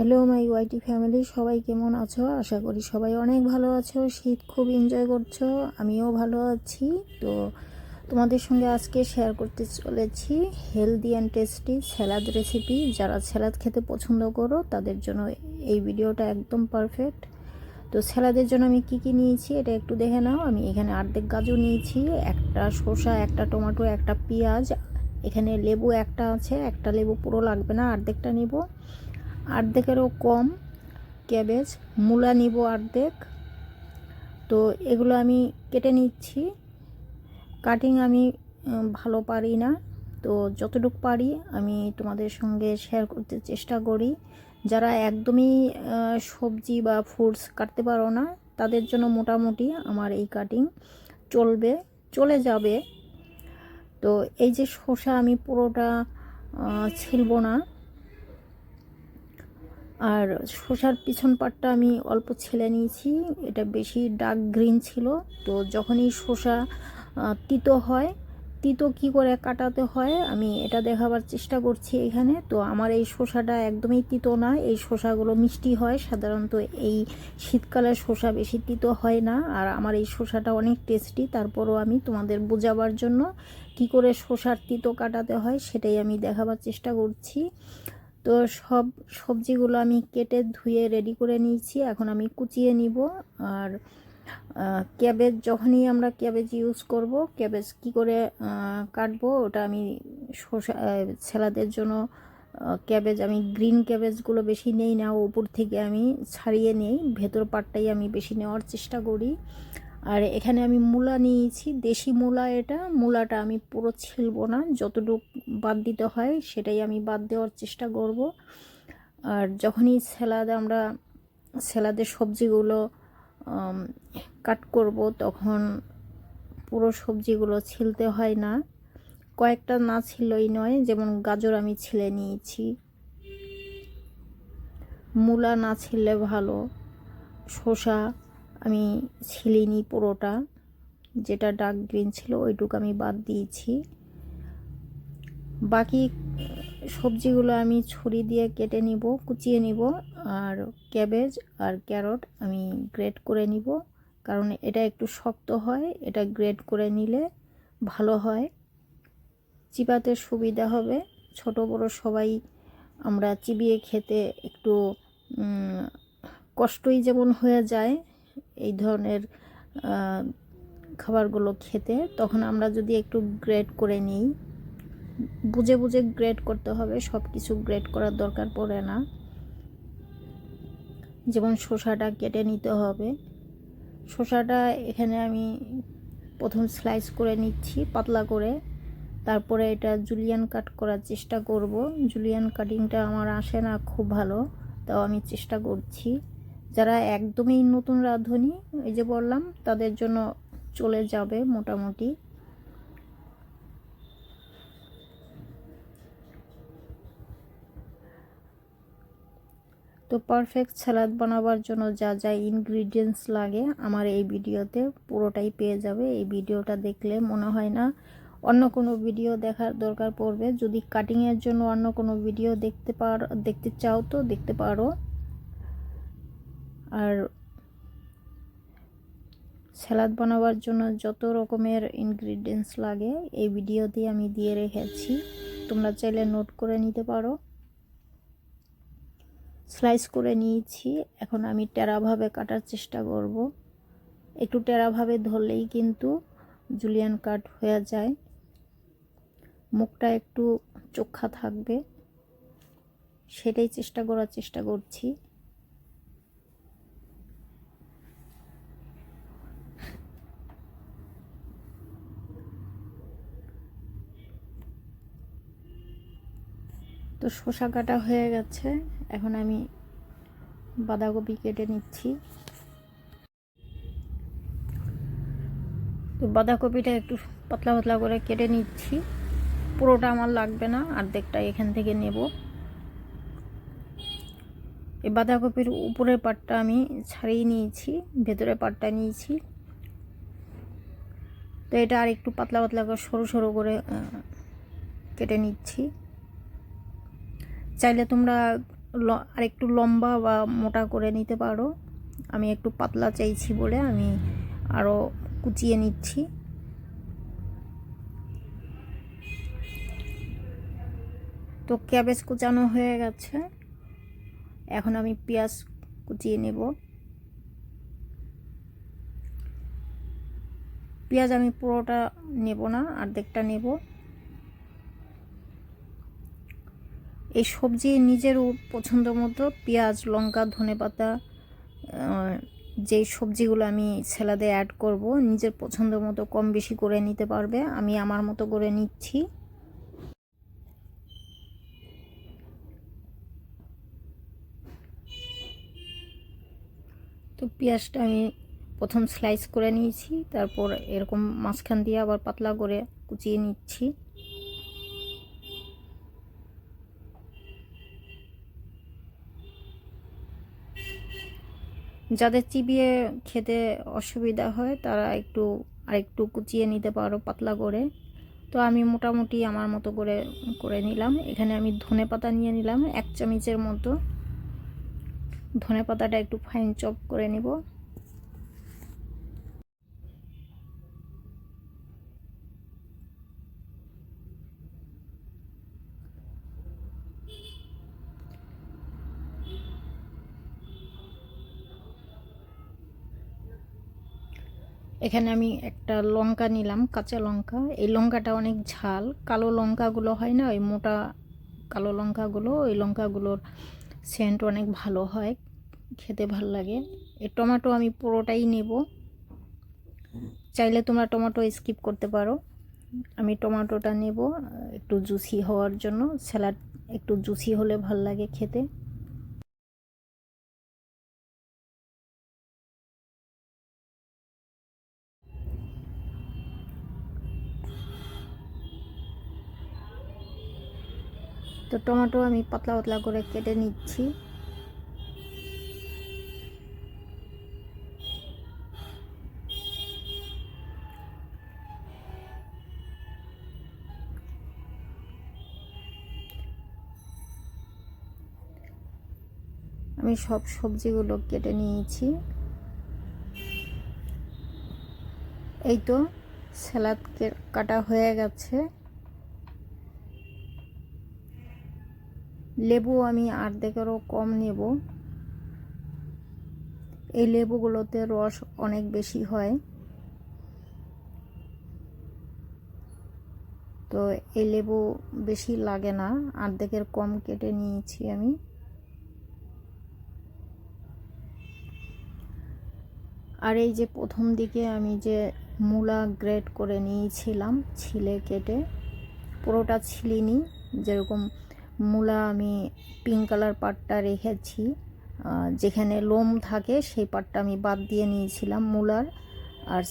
Hello my YT family, সবাই কেমন আছো? আশা করি সবাই অনেক ভালো আছো, শীত খুব এনজয় করছ, আমিও ভালো আছি। তো তোমাদের সঙ্গে আজকে শেয়ার করতে চলেছি healthy and tasty salad recipe যারা স্যালাদ খেতে পছন্দ করো, তাদের জন্য এই ভিডিওটা একদম পারফেক্ট তো স্যালাদের জন্য আমি কি কি নিয়েছি, এটা একটু দেখে নাও। আমি এখানে অর্ধেক গাজর নিয়েছি, একটা শসা একটা টমেটো, একটা পেঁয়াজ, এখানে লেবু একটা আছে, একটা লেবু পুরো লাগবে না, অর্ধেকটা নিব। অর্ধেকেরও কম ক্যাবেজ, মূলা নিব অর্ধেক তো এগুলো আমি কেটে নিচ্ছি। কাটিং আমি ভালো পারি না। তো যতটুকু পারি আমি তোমাদের সঙ্গে শেয়ার করতে চেষ্টা করি। যারা একদমই সবজি বা ফ্রুটস কাটতে পারো না, তাদের জন্য মোটামুটি আমার এই কাটিং চলবে, চলে যাবে। তো এই যে শসা আমি পুরোটা ছিলবো না। আর শসার পিছন পাটটা আমি অল্প ছেলে নিয়েছি। এটা বেশি ডার্ক গ্রিন ছিল। তো যখনই শসা তিতো হয়, তিতো কি করে কাটাতে হয়, আমি এটা দেখাবার চেষ্টা করছি এখানে। তো আমার এই শসাটা একদমই তিতো না। এই শসাগুলো মিষ্টি হয়। সাধারণত এই শীতকালে শসা বেশি তিতো হয় না। আর আমার এই শসাটা অনেক টেস্টি তারপরও আমি তোমাদের বোঝাবার জন্য কি করে শসার তিতো কাটাতে হয়, সেটাই আমি দেখাবার চেষ্টা করছি। তো সব সবজিগুলো আমি কেটে ধুয়ে রেডি করে নিয়েছি। এখন আমি কুচিয়ে নিব। আর ক্যাবেজ যখনই আমরা ক্যাবেজ ইউজ করব ক্যাবেজ কি করে কাটবো ওটা আমি শসা স্যালাদের জন্য ক্যাবেজ আমি গ্রিন ক্যাবেজগুলো বেশি নেই না, উপর থেকে আমি ছাড়িয়ে নেই। ভেতর পাটটাই আমি বেশি নেওয়ার চেষ্টা করি। আর এখানে আমি মূলা নিয়েছি, দেশি মূলা এটা। মূলাটা আমি পুরো ছিলবো না, যতটুকু বাদ দিতে হয় সেটাই আমি বাদ দেওয়ার চেষ্টা করব। আর যখনই স্যালাদ আমরা, স্যালাদের সবজিগুলো কাট করব তখন পুরো সবজিগুলো ছিলতে হয় না। কয়েকটা না ছিলই নয়, যেমন গাজর আমি ছিলে নিয়েছি। মূলা না ছিলে ভালো, শসা আমি ছিলিনি পুরোটা। যেটা ডার্ক গ্রিন ছিল ওইটুকু আমি বাদ দিয়েছি। বাকি সবজিগুলো আমি ছুরি দিয়ে কেটে নিব, কুচিয়ে নিব, আর ক্যাবেজ আর ক্যারট আমি গ্রেট করে নিব। কারণ এটা একটু শক্ত হয়, এটা গ্রেট করে নিলে ভালো হয়। চিবাতে সুবিধা হবে। ছোট বড় সবাই আমরা চিবিয়ে খেতে একটু কষ্টই যেমন হয়ে যায় এই ধরনের খাবারগুলো খেতে, তখন আমরা যদি একটু গ্রেড করে নিই, বুঝে বুঝে গ্রেড করতে হবে সব কিছু গ্রেড করার দরকার পড়ে না। যেমন শসাটা কেটে নিতে হবে। শসাটা এখানে আমি প্রথম স্লাইস করে নিচ্ছি পাতলা করে। তারপরে এটা জুলিয়ান কাট করার চেষ্টা করব। জুলিয়ান কাটিংটা আমার আসে না খুব ভালো, তাও আমি চেষ্টা করছি। যারা একদমই নতুন রাঁধুনি, এই যে বললাম, তাদের জন্য চলে যাবে মোটামুটি। তো পারফেক্ট স্যালাদ বানাবার জন্য যা যা ইনগ্রিডিয়েন্টস লাগে, আমার এই ভিডিওতে পুরোটাই পেয়ে যাবে। এই ভিডিওটা দেখলে মনে হয় না অন্য কোনো ভিডিও দেখার দরকার পড়বে। যদি কাটিংয়ের জন্য অন্য কোনো ভিডিও দেখতে পার, দেখতে চাও তো দেখতে পারো। আর স্যালাদ বানাবার জন্য যত রকমের ইনগ্রিডিয়েন্টস লাগে, এই ভিডিওতে আমি দিয়ে রেখেছি। তোমরা চাইলে নোট করে নিতে পারো। স্লাইস করে নিয়েছি। এখন আমি টেরাভাবে কাটার চেষ্টা করব। একটু টেরাভাবে ধরলেই কিন্তু জুলিয়ান কাট হয়ে যায়। মুখটা একটু চোখা থাকবে। সেটাই চেষ্টা করার চেষ্টা করছি। শসা কাটা হয়ে গেছে। এখন আমি বাঁধাকপি কেটে নিচ্ছি। তো বাঁধাকপিটা একটু পাতলা পাতলা করে কেটে নিচ্ছি। পুরোটা আমার লাগবে না, অর্ধেকটা এখান থেকে নেব। এই বাঁধাকপির উপরের পাটটা আমি ছাড়িয়ে নিয়েছি ভেতরের পাটটা নিয়েছি। তো এটা আর একটু পাতলা পাতলা করে সরু সরু করে কেটে নিচ্ছি। চাইলে তোমরা ল- আরেকটু লম্বা বা মোটা করে নিতে পারো। আমি একটু পাতলা চাইছি বলে আমি আরও কুচিয়ে নিচ্ছি। তো ক্যাবেজ কুচানো হয়ে গেছে। এখন আমি পেঁয়াজ কুচিয়ে নেব। পেঁয়াজ আমি পুরোটা নেব না, অর্ধেকটা নেব। এই সবজি নিজের পছন্দ মতো পেঁয়াজ লঙ্কা ধনেপাতা আহ, যেই সবজিগুলো আমি স্যালাদে অ্যাড করব নিজের পছন্দ মতো কম বেশি করে নিতে পারবে। আমি আমার মতো করে নিচ্ছি। তো পেঁয়াজটা আমি প্রথম স্লাইস করে নিয়েছি তারপর এরকম মাঝখান দিয়ে আবার পাতলা করে কুচিয়ে নিচ্ছি। যাদের চিবিয়ে খেতে অসুবিধা হয়, তারা একটু, আরেকটু কুচিয়ে নিতে পারো পাতলা করে। তো আমি মোটামুটি আমার মতো করে করে নিলাম। এখানে আমি ধনে পাতা নিয়ে নিলাম, এক চামচের মতো। ধনে পাতাটা একটু ফাইন চপ করে নিব। এখানে আমি একটা লঙ্কা নিলাম, কাঁচা লঙ্কা। এই লঙ্কাটা অনেক ঝাল। কালো লঙ্কাগুলো হয় না, ওই মোটা কালো লঙ্কাগুলো, ওই লঙ্কাগুলোর সেন্ট অনেক ভালো হয়, খেতে ভালো লাগে। এই টমেটো আমি পুরোটাই নেব। চাইলে তোমরা টমেটো স্কিপ করতে পারো। আমি টমেটোটা নেব একটু জুসি হওয়ার জন্য। স্যালাড একটু জুসি হলে ভালো লাগে খেতে। তো টমেটো আমি পাতলা পাতলা করে কেটে নিচ্ছি। আমি সব সবজিগুলো কেটে নিয়েছি। এই তো স্যালাদ কাটা হয়ে গেছে। লেবু আমি অর্ধেকেরও কম নেব। এই লেবুগুলোতে রস অনেক বেশি হয়। তো এই লেবু বেশি লাগে না, অর্ধেকের কম কেটে নিয়েছি আমি। আর এই যে প্রথম দিকে আমি যে মূলা গ্রেট করে নিয়েছিলাম, ছিলে কেটে, পুরোটা ছিলিনি, যেরকম মূলা আমি পিঙ্ক কালার পাটটা রেখেছি। যেখানে লোম থাকে সেই পাটটা আমি বাদ দিয়ে নিয়েছিলাম মূলার। আর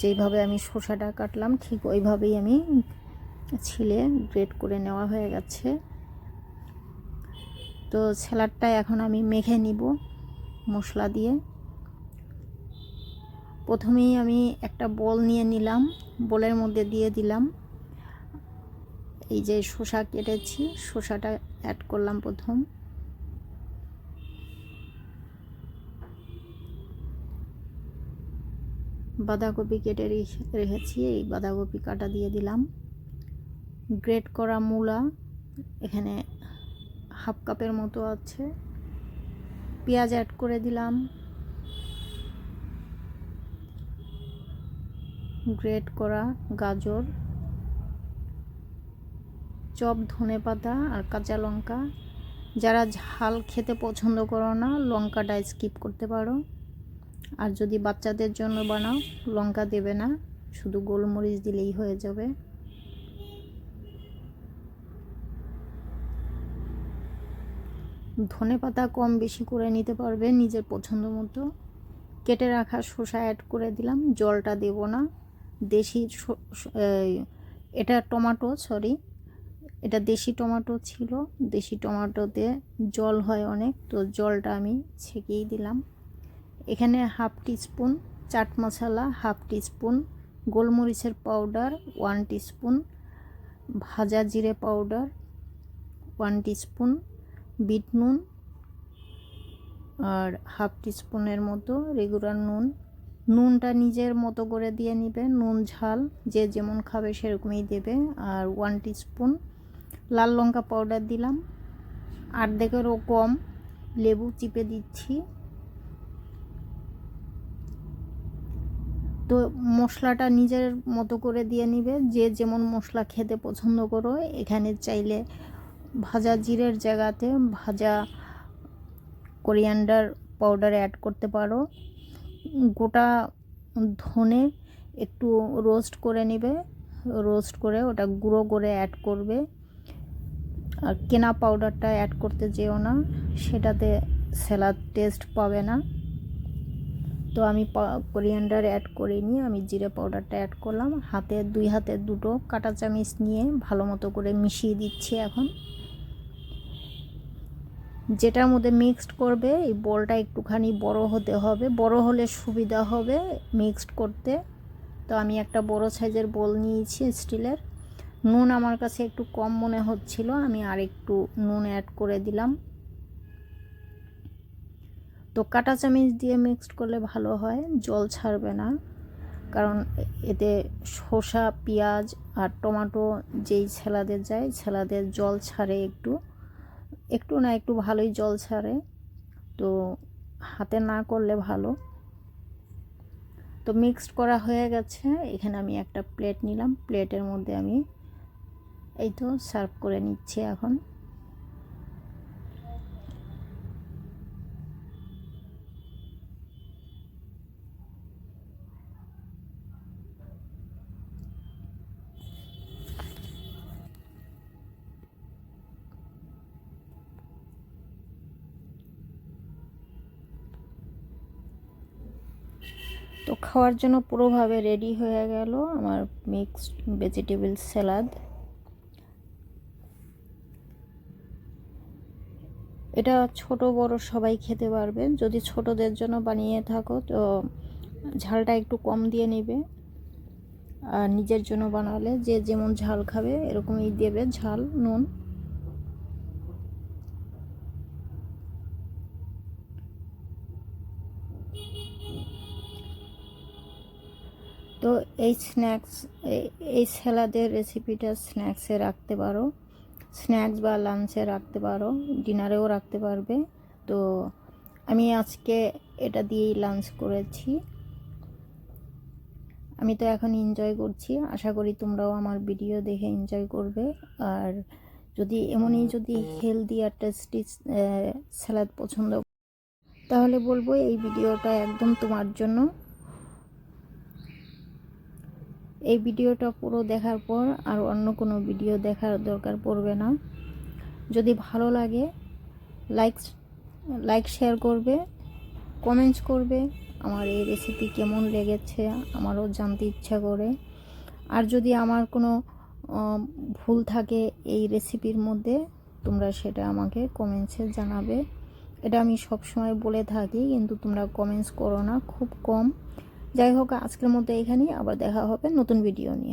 যেইভাবে আমি শসাটা কাটলাম ঠিক ওইভাবেই আমি ছিলে গ্রেট করে নেওয়া হয়ে গেছে। তো স্যালাডটা এখন আমি মেখে নিব মশলা দিয়ে। প্রথমেই আমি একটা বল নিয়ে নিলাম বলের মধ্যে দিয়ে দিলাম। এই যে শসা কেটেছি, শসাটা অ্যাড করলাম প্রথম। বাঁধাকপি কেটে রেখে- রেখেছি, এই বাঁধাকপি কাটা দিয়ে দিলাম। গ্রেট করা মূলা, এখানে হাফ কাপের মতো আছে। পেঁয়াজ অ্যাড করে দিলাম। গ্রেট করা গাজর। চপ, ধনে পাতা আর কাঁচা লঙ্কা। যারা ঝাল খেতে পছন্দ করো না, লঙ্কাটা স্কিপ করতে পারো। আর যদি বাচ্চাদের জন্য বানাও, লঙ্কা দেবে না, শুধু গোলমরিচ দিলেই হয়ে যাবে। ধনে পাতা কম বেশি করে নিতে পারবে নিজের পছন্দ মতো। কেটে রাখা শসা অ্যাড করে দিলাম, জলটা দেব না। দেশি এটা টমেটো সরি এটা দেশি টমেটো ছিল। দেশি টমেটোতে জল হয় অনেক, তো জলটা আমি ছেঁকেই দিলাম। এখানে half teaspoon chaat masala, half teaspoon গোলমরিচের পাউডার, ওয়ান টিস্পুন ভাজা জিরে পাউডার, ওয়ান টিস্পুন বিট নুন আর হাফ টিস্পুনের মতো রেগুলার নুন। নুনটা নিজের মতো করে দিয়ে নিবে, নুন ঝাল, যে যেমন খাবে সেরকমই দেবে। আর ওয়ান টিস্পুন লাল লঙ্কা পাউডার দিলাম। আর্ধেকেরও কম লেবু চিপে দিচ্ছি। তো মশলাটা নিজের মতো করে দিয়ে নিবে। যে যেমন মশলা খেতে পছন্দ করো, এখানে চাইলে ভাজা জিরের জায়গাতে ভাজা কোরিয়ান্ডার পাউডার অ্যাড করতে পারো। গোটা ধনে একটু রোস্ট করে নেবে। রোস্ট করে ওটা গুঁড়ো করে অ্যাড করবে। আর কেনা পাউডারটা অ্যাড করতে যেও না, সেটাতে স্যালাদ টেস্ট পাবে না। তো আমি কোরিয়ান্ডার অ্যাড করিনি, আমি জিরে পাউডারটা অ্যাড করলাম। হাতে, দুই হাতে দুটো কাঁটা চামিচ নিয়ে ভালো মতো করে মিশিয়ে দিচ্ছি এখন। যেটার মধ্যে মিক্সড করবে, এই বলটা একটুখানি বড় হতে হবে। বড় হলে সুবিধা হবে মিক্সড করতে। তো আমি একটা বড় সাইজের বল নিয়েছি স্টিলের নুন আমার কাছে একটু কম মনে হচ্ছিল, আমি আর একটু নুন অ্যাড করে দিলাম। তো কাঁটা চামিচ দিয়ে মিক্সড করলে ভালো হয়, জল ছাড়বে না। কারণ এতে শসা, পেঁয়াজ আর টমাটো যেই ছেলাদের যায়, ছেলাদের জল ছাড়ে একটু। একটু না একটু ভালোই জল ছাড়ে, তো হাতে না করলে ভালো। তো মিক্সড করা হয়ে গেছে, এখানে আমি একটা প্লেট নিলাম প্লেটের মধ্যে আমি এই তো সার্ভ করে নিচ্ছি এখন। তো খাওয়ার জন্য পুরোভাবে রেডি হয়ে গেল আমার মিক্সড ভেজিটেবল স্যালাদ এটা ছোট বড় সবাই খেতে পারবে। যদি ছোটদের জন্য বানিয়ে থাকো, তো ঝালটা একটু কম দিয়ে নেবে। আর নিজের জন্য বানালে যে যেমন ঝাল খাবে, এরকমই দেবে ঝাল, নুন। তো এই স্ন্যাক্স এই স্যালাদের রেসিপিটা স্ন্যাক্সে রাখতে পারো। স্ন্যাক্স বা লাঞ্চে রাখতে পারো ডিনারেও রাখতে পারবে। তো আমি আজকে এটা দিয়েই লাঞ্চ করেছি। আমি তো এখন এনজয় করছি আশা করি তোমরাও আমার ভিডিও দেখে এনজয় করবে। আর যদি এমনই যদি হেলদি আর টেস্টি স্যালাদ পছন্দ তাহলে বলব এই ভিডিওটা একদম তোমার জন্য। এই ভিডিওটা পুরো দেখার পর আর অন্য কোনো ভিডিও দেখার দরকার পড়বে না। যদি ভালো লাগে লাইক লাইক শেয়ার করবে কমেন্টস করবে, আমার এই রেসিপি কেমন লেগেছে আমারও জানতে ইচ্ছা করে। আর যদি আমার কোনো ভুল থাকে এই রেসিপির মধ্যে, তোমরা সেটা আমাকে কমেন্টসে জানাবে। এটা আমি সবসময় বলে থাকি, কিন্তু তোমরা কমেন্টস করো না, খুব কম। যাই হোক আজকের মতো এখানেই আবার দেখা হবে নতুন ভিডিও নিয়ে।